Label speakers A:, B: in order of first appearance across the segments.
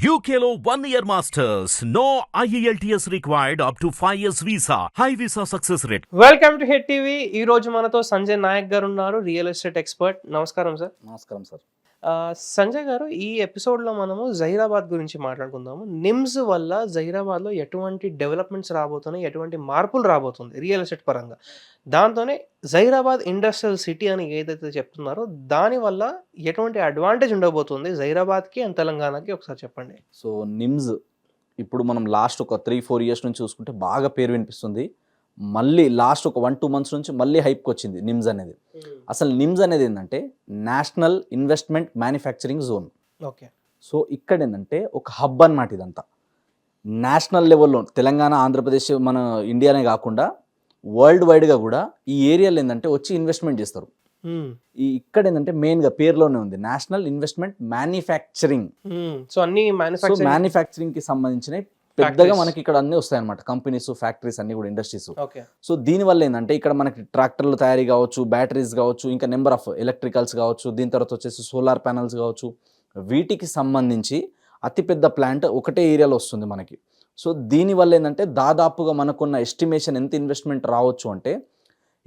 A: One year masters. No E IELTS required up to 5 years visa. High visa success rate.
B: Welcome to hit TV ఈ రోజు మనతో సంజయ్ నాయక్ గారు ఉన్నారు real estate expert నమస్కారం sir
C: నమస్కారం sir
B: Sanjay garu ఈ ఎపిసోడ్లో మనము జహీరాబాద్ గురించి మాట్లాడుకుందాము. నిమ్స్ వల్ల జహీరాబాద్లో ఎటువంటి డెవలప్మెంట్స్ రాబోతున్నాయి ఎటువంటి మార్పులు రాబోతుంది రియల్ ఎస్టేట్ పరంగా. దాంతోనే జహీరాబాద్ ఇండస్ట్రియల్ సిటీ అని ఏదైతే చెప్తున్నారో దానివల్ల ఎటువంటి అడ్వాంటేజ్ ఉండబోతుంది జహీరాబాద్కి అండ్ తెలంగాణకి ఒకసారి చెప్పండి.
C: సో నిమ్స్ ఇప్పుడు మనం లాస్ట్ ఒక త్రీ ఫోర్ ఇయర్స్ నుంచి చూసుకుంటే బాగా పేరు వినిపిస్తుంది. మళ్ళీ లాస్ట్ ఒక వన్ టూ మంత్స్ నుంచి మళ్ళీ హైప్కి వచ్చింది నిమ్స్ అనేది. అసలు నిమ్స్ అనేది ఏంటంటే national investment manufacturing zone.
B: Okay.
C: So ఇక్కడ ఏంటంటే ఒక హబ్ అన్నమాట ఇదంతా. నేషనల్ లెవెల్లో తెలంగాణ ఆంధ్రప్రదేశ్ మన ఇండియానే కాకుండా వరల్డ్ వైడ్గా కూడా ఈ ఏరియాలో ఏంటంటే వచ్చి ఇన్వెస్ట్మెంట్ చేస్తారు. ఈ ఇక్కడ ఏంటంటే మెయిన్గా పేరులోనే ఉంది. National investment manufacturing.
B: సో అన్ని
C: సో
B: మ్యానుఫ్యాక్చరింగ్
C: మ్యానుఫ్యాక్చరింగ్కి సంబంధించిన పెద్దగా. మనకి ఇక్కడ అన్ని వస్తాయి అనమాట కంపెనీస్ ఫ్యాక్టరీస్ అన్ని కూడా ఇండస్ట్రీస్
B: ఓకే
C: సో దీని వల్ల ఏంటంటే ఇక్కడ మనకి ట్రాక్టర్లు తయారీ కావచ్చు బ్యాటరీస్ కావచ్చు ఇంకా నెంబర్ ఆఫ్ ఎలక్ట్రికల్స్ కావచ్చు దీని తర్వాత వచ్చేసి సోలార్ ప్యానల్స్ కావచ్చు. వీటికి సంబంధించి అతిపెద్ద ప్లాంట్ ఒకటే ఏరియాలో వస్తుంది మనకి. సో దీని వల్ల ఏంటంటే దాదాపుగా మనకున్న ఎస్టిమేషన్ ఎంత ఇన్వెస్ట్మెంట్ రావచ్చు అంటే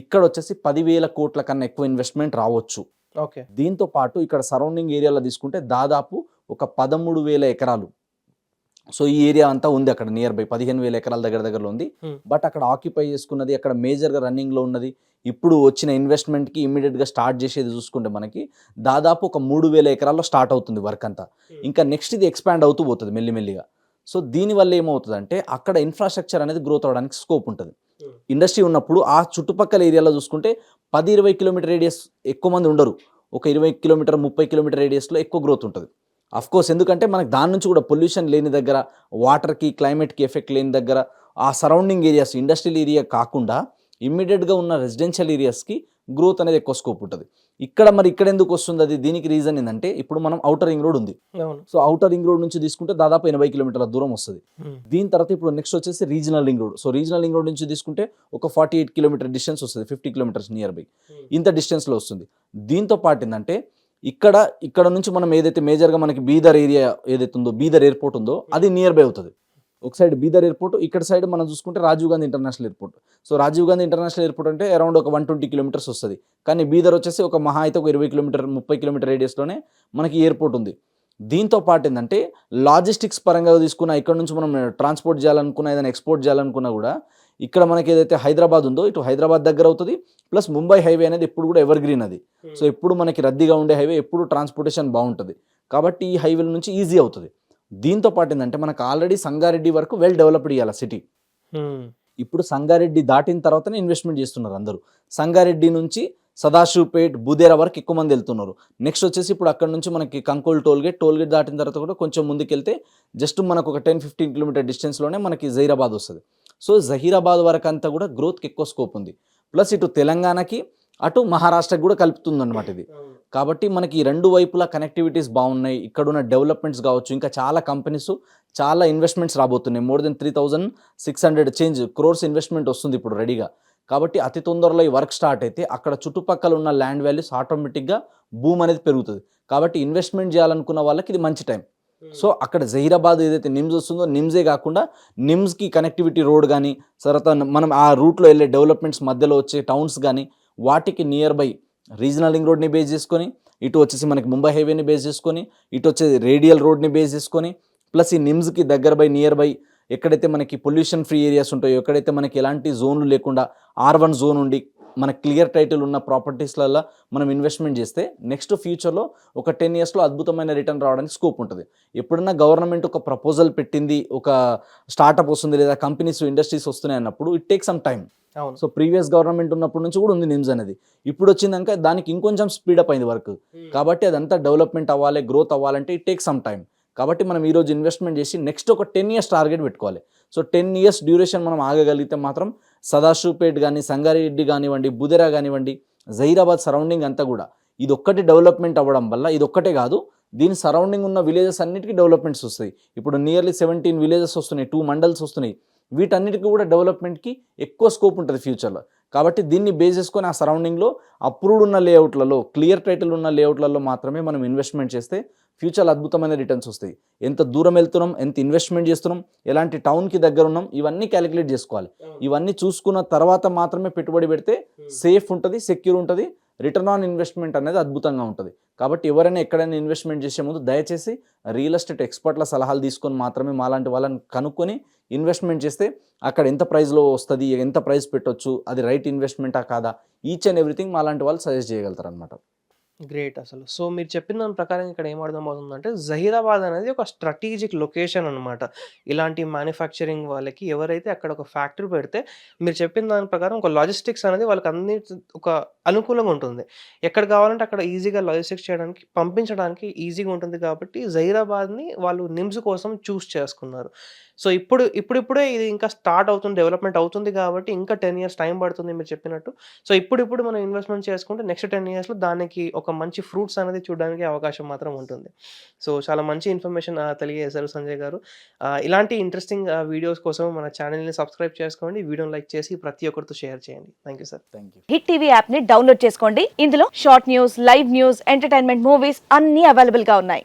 C: ఇక్కడ వచ్చేసి పదివేల కోట్ల కన్నా ఎక్కువ ఇన్వెస్ట్మెంట్ రావచ్చు.
B: ఓకే
C: దీంతో పాటు ఇక్కడ సరౌండింగ్ ఏరియాలో తీసుకుంటే దాదాపు ఒక పదమూడు వేల ఎకరాలు. సో ఈ ఏరియా అంతా ఉంది అక్కడ నియర్ బై పదిహేను వేల ఎకరాల దగ్గర దగ్గరలో ఉంది.
B: Hmm.
C: బట్ అక్కడ ఆక్యుపై చేసుకున్నది అక్కడ మేజర్గా రన్నింగ్లో ఉన్నది. ఇప్పుడు వచ్చిన ఇన్వెస్ట్మెంట్కి ఇమీడియట్గా స్టార్ట్ చేసేది చూసుకుంటే మనకి దాదాపు ఒక మూడు వేల ఎకరాల్లో స్టార్ట్ అవుతుంది వర్క్ అంతా.
B: Hmm.
C: ఇంకా నెక్స్ట్ ఇది ఎక్స్పాండ్ అవుతూ పోతుంది మెల్లిమెల్లిగా. సో దీనివల్ల ఏమవుతుందంటే అక్కడ ఇన్ఫ్రాస్ట్రక్చర్ అనేది గ్రోత్ అవడానికి స్కోప్ ఉంటుంది.
B: Hmm.
C: ఇండస్ట్రీ ఉన్నప్పుడు ఆ చుట్టుపక్కల ఏరియాలో చూసుకుంటే పది ఇరవై కిలోమీటర్ రేడియస్ ఎక్కువ మంది ఉండరు. ఒక ఇరవై కిలోమీటర్ ముప్పై కిలోమీటర్ రేడియస్లో ఎక్కువ గ్రోత్ ఉంటుంది. కోర్స్ ఎందుకంటే మనకి దాని నుంచి కూడా పొల్యూషన్ లేని దగ్గర వాటర్కి క్లైమేట్కి ఎఫెక్ట్ లేని దగ్గర ఆ సరౌండింగ్ ఏరియాస్ ఇండస్ట్రియల్ ఏరియా కాకుండా ఇమ్మీడియట్గా ఉన్న రెసిడెన్షియల్ ఏరియాస్కి గ్రోత్ అనేది ఎక్కువ స్కోప్ ఉంటుంది. ఇక్కడ మరి ఇక్కడ ఎందుకు వస్తుంది? అది దీనికి రీజన్ ఏంటంటే ఇప్పుడు మనం అవుటర్ రింగ్ రోడ్ ఉంది. సో అవుటర్ రింగ్ రోడ్ నుంచి తీసుకుంటే దాదాపు ఎనభై కిలోమీటర్ల దూరం వస్తుంది.
B: Hmm.
C: దీని తర్వాత ఇప్పుడు నెక్స్ట్ వచ్చేసి regional ring road so regional ring road నుంచి తీసుకుంటే ఒక ఫార్టీ ఎయిట్ కిలోమీటర్ డిస్టెన్స్ వస్తుంది ఫిఫ్టీ కిలోమీటర్స్ నియర్ బై ఇంత డిస్టెన్స్లో వస్తుంది. దీంతో పాటు ఏంటంటే ఇక్కడ ఇక్కడ నుంచి మనం ఏదైతే మేజర్గా మనకి బీదర్ ఏరియా ఏదైతే ఉందో బీదర్ ఎయిర్పోర్ట్ ఉందో అది నియర్ బై అవుతుంది. ఒక సైడ్ బీదర్ ఎయిర్పోర్ట్ ఇక్కడ సైడ్ మనం చూసుకుంటే Rajiv Gandhi international airport. So Rajiv Gandhi international airport అంటే అరౌండ్ ఒక వన్ ట్వంటీ కిలోమీటర్స్ వస్తుంది. కానీ బీదర్ వచ్చేసి ఒక మహా అయితే ఒక ఇరవై కిలోమీటర్ ముప్పై కిలోమీటర్ రేడియస్లోనే మనకి ఎయిర్పోర్ట్ ఉంది. దీంతో పాటు ఏంటంటే లాజిస్టిక్స్ పరంగా తీసుకున్న ఇక్కడ నుంచి మనం ట్రాన్స్పోర్ట్ చేయాలనుకున్నా ఏదైనా ఎక్స్పోర్ట్ చేయాలనుకున్నా కూడా ఇక్కడ మనకి ఏదైతే హైదరాబాద్ ఉందో ఇటు హైదరాబాద్ దగ్గర అవుతుంది ప్లస్ ముంబై హైవే అనేది ఎప్పుడు కూడా ఎవర్ గ్రీన్ అది సో ఎప్పుడు మనకి రద్దీగా ఉండే హైవే ఎప్పుడు ట్రాన్స్పోర్టేషన్ బాగుంటుంది. కాబట్టి ఈ హైవేల నుంచి ఈజీ అవుతుంది. దీంతో పాటు ఏంటంటే మనకు ఆల్రెడీ సంగారెడ్డి వరకు వెల్ డెవలప్డ్ ఇవ్వాలి సిటీ.
B: Hmm.
C: ఇప్పుడు సంగారెడ్డి దాటిన తర్వాతనే ఇన్వెస్ట్మెంట్ చేస్తున్నారు అందరూ. సంగారెడ్డి నుంచి సదాశివపేట్ బుదేరా వరకు ఎక్కువ మంది వెళ్తున్నారు. నెక్స్ట్ వచ్చేసి ఇప్పుడు అక్కడ నుంచి మనకి కంకోల్ టోల్గేట్ టోల్గేట్ దాటిన తర్వాత కూడా కొంచెం ముందుకెళ్తే జస్ట్ మనకు ఒక టెన్ ఫిఫ్టీన్ కిలోమీటర్ డిస్టెన్స్లోనే మనకి జహీరాబాద్ వస్తుంది. సో జహీరాబాద్ వరకు అంతా కూడా గ్రోత్కి ఎక్కువ స్కోప్ ఉంది. ప్లస్ ఇటు తెలంగాణకి అటు మహారాష్ట్రకి కూడా కలుపుతుంది అనమాట ఇది. కాబట్టి మనకి ఈ రెండు వైపులా కనెక్టివిటీస్ బాగున్నాయి. ఇక్కడ ఉన్న డెవలప్మెంట్స్ కావచ్చు ఇంకా చాలా కంపెనీస్ చాలా ఇన్వెస్ట్మెంట్స్ రాబోతున్నాయి. More than three thousand six hundred change crores investment వస్తుంది ఇప్పుడు రెడీగా. కాబట్టి అతి తొందరలో ఈ వర్క్ స్టార్ట్ అయితే అక్కడ చుట్టుపక్కల ఉన్న ల్యాండ్ వాల్యూస్ ఆటోమేటిక్గా భూమ్ అనేది పెరుగుతుంది. కాబట్టి ఇన్వెస్ట్మెంట్ చేయాలనుకున్న వాళ్ళకి ఇది మంచి టైం. సో అక్కడ జహీరాబాద్ ఏదైతే నిమ్స్ వస్తుందో నిమ్సే కాకుండా నిమ్స్కి కనెక్టివిటీ రోడ్ కానీ తర్వాత మనం ఆ రూట్లో వెళ్ళే డెవలప్మెంట్స్ మధ్యలో వచ్చే టౌన్స్ కానీ వాటికి నియర్ బై రీజనల్ రింగ్ రోడ్ని బేస్ చేసుకొని ఇటు వచ్చేసి మనకి ముంబై హైవేని బేస్ చేసుకొని ఇటు వచ్చేసి రేడియల్ రోడ్ని బేస్ చేసుకొని ప్లస్ ఈ నిమ్స్కి దగ్గర బై నియర్ బై ఎక్కడైతే మనకి పొల్యూషన్ ఫ్రీ ఏరియాస్ ఉంటాయో ఎక్కడైతే మనకి ఎలాంటి జోన్లు లేకుండా ఆర్ వన్ జోన్ ఉండి మన క్లియర్ టైటిల్ ఉన్న ప్రాపర్టీస్లలో మనం ఇన్వెస్ట్మెంట్ చేస్తే నెక్స్ట్ ఫ్యూచర్లో ఒక టెన్ ఇయర్స్లో అద్భుతమైన రిటర్న్ రావడానికి స్కోప్ ఉంటుంది. ఎప్పుడన్నా గవర్నమెంట్ ఒక ప్రపోజల్ పెట్టింది ఒక స్టార్టప్ వస్తుంది లేదా కంపెనీస్ ఇండస్ట్రీస్ వస్తున్నాయి అన్నప్పుడు it take some time so previous government ఉన్నప్పటి నుంచి కూడా ఉంది నిమ్స్ అనేది. ఇప్పుడు వచ్చిందాక దానికి ఇంకొంచెం స్పీడప్ అయింది వర్క్. కాబట్టి అదంతా డెవలప్మెంట్ అవ్వాలి గ్రోత్ అవ్వాలంటే ఇట్ టేక్ సమ్ టైం కాబట్టి మనం ఈరోజు ఇన్వెస్ట్మెంట్ చేసి నెక్స్ట్ ఒక టెన్ ఇయర్స్ టార్గెట్ పెట్టుకోవాలి. సో టెన్ ఇయర్స్ డ్యూరేషన్ మనం ఆగగలిగితే మాత్రం సదాశివపేట్ కానీ సంగారెడ్డి కానివ్వండి బుదెరా కానివ్వండి జహీరాబాద్ సరౌండింగ్ అంతా కూడా ఇది ఒక్కటి డెవలప్మెంట్ అవ్వడం వల్ల ఇది ఒక్కటే కాదు దీని సరౌండింగ్ ఉన్న విలేజెస్ అన్నిటికీ డెవలప్మెంట్స్ వస్తాయి. ఇప్పుడు నియర్లీ సెవెంటీన్ విలేజెస్ వస్తున్నాయి టూ మండల్స్ వస్తున్నాయి. వీటన్నిటికీ కూడా డెవలప్మెంట్కి ఎక్కువ స్కోప్ ఉంటుంది ఫ్యూచర్లో కాబట్టి దీన్ని బేస్ చేసుకొని ఆ సరౌండింగ్లో అప్రూవ్డ్ ఉన్న లేఅవుట్లలో క్లియర్ టైటిల్ ఉన్న లేఅవుట్లలో మాత్రమే మనం ఇన్వెస్ట్మెంట్ చేస్తే ఫ్యూచర్లో అద్భుతమైన రిటర్న్స్ వస్తాయి. ఎంత దూరం వెళ్తున్నాం ఎంత ఇన్వెస్ట్మెంట్ చేస్తున్నాం ఎలాంటి టౌన్కి దగ్గర ఉన్నాం ఇవన్నీ క్యాలిక్యులేట్ చేసుకోవాలి. ఇవన్నీ చూసుకున్న తర్వాత మాత్రమే పెట్టుబడి పెడితే సేఫ్ ఉంటుంది సెక్యూర్ ఉంటుంది రిటర్న్ ఆన్ ఇన్వెస్ట్మెంట్ అనేది అద్భుతంగా ఉంటుంది. కాబట్టి ఎవరైనా ఎక్కడైనా ఇన్వెస్ట్మెంట్ చేసే ముందు దయచేసి రియల్ ఎస్టేట్ ఎక్స్పర్ట్ల సలహాలు తీసుకొని మాత్రమే మాలాంటి వాళ్ళని కనుక్కొని ఇన్వెస్ట్మెంట్ చేస్తే అక్కడ ఎంత ప్రైస్లో వస్తుంది ఎంత ప్రైస్ పెట్టొచ్చు అది రైట్ ఇన్వెస్ట్మెంటా కాదా ఈచ్ అండ్ ఎవ్రీథింగ్ మాలాంటి వాళ్ళు సజెస్ట్ చేయగలుగుతారు అనమాట
B: గ్రేట్ అసలు. సో మీరు చెప్పిన దాని ప్రకారం ఇక్కడ ఏం అర్థమవుతుందంటే జహీరాబాద్ అనేది ఒక స్ట్రాటజిక్ లొకేషన్ అనమాట ఇలాంటి మ్యానుఫ్యాక్చరింగ్ వాళ్ళకి ఎవరైతే అక్కడ ఒక ఫ్యాక్టరీ పెడితే మీరు చెప్పిన దాని ప్రకారం ఒక లాజిస్టిక్స్ అనేది వాళ్ళకి అన్ని ఒక అనుకూలంగా ఉంటుంది. ఎక్కడ కావాలంటే అక్కడ ఈజీగా లాజిస్టిక్స్ చేయడానికి పంపించడానికి ఈజీగా ఉంటుంది కాబట్టి జహీరాబాద్ని వాళ్ళు నిమ్స్ కోసం చూస్ చేసుకున్నారు. సో ఇప్పుడు ఇప్పుడిప్పుడే ఇది ఇంకా స్టార్ట్ అవుతుంది డెవలప్మెంట్ అవుతుంది కాబట్టి ఇంకా టెన్ ఇయర్స్ టైం పడుతుంది మీరు చెప్పినట్టు. సో ఇప్పుడిప్పుడు మనం ఇన్వెస్ట్మెంట్ చేసుకుంటే నెక్స్ట్ టెన్ ఇయర్స్లో దానికి ఒక మంచి ఫ్రూట్స్ అనేది చూడడానికి అవకాశం మాత్రం ఉంటుంది. సో చాలా మంచి ఇన్ఫర్మేషన్ తెలియజేశారు సంజయ్ గారు. ఇలాంటి ఇంట్రెస్టింగ్ వీడియోస్ కోసం మన ఛానల్ని సబ్స్క్రైబ్ చేసుకోండి. వీడియోని లైక్ చేసి ప్రతి ఒక్కరితో షేర్ చేయండి. Thank you sir.
C: Thank you.
D: Hit TV యాప్ని డౌన్లోడ్ చేసుకోండి. ఇందులో short news live news entertainment movies అన్ని అవైలబుల్గా ఉన్నాయి.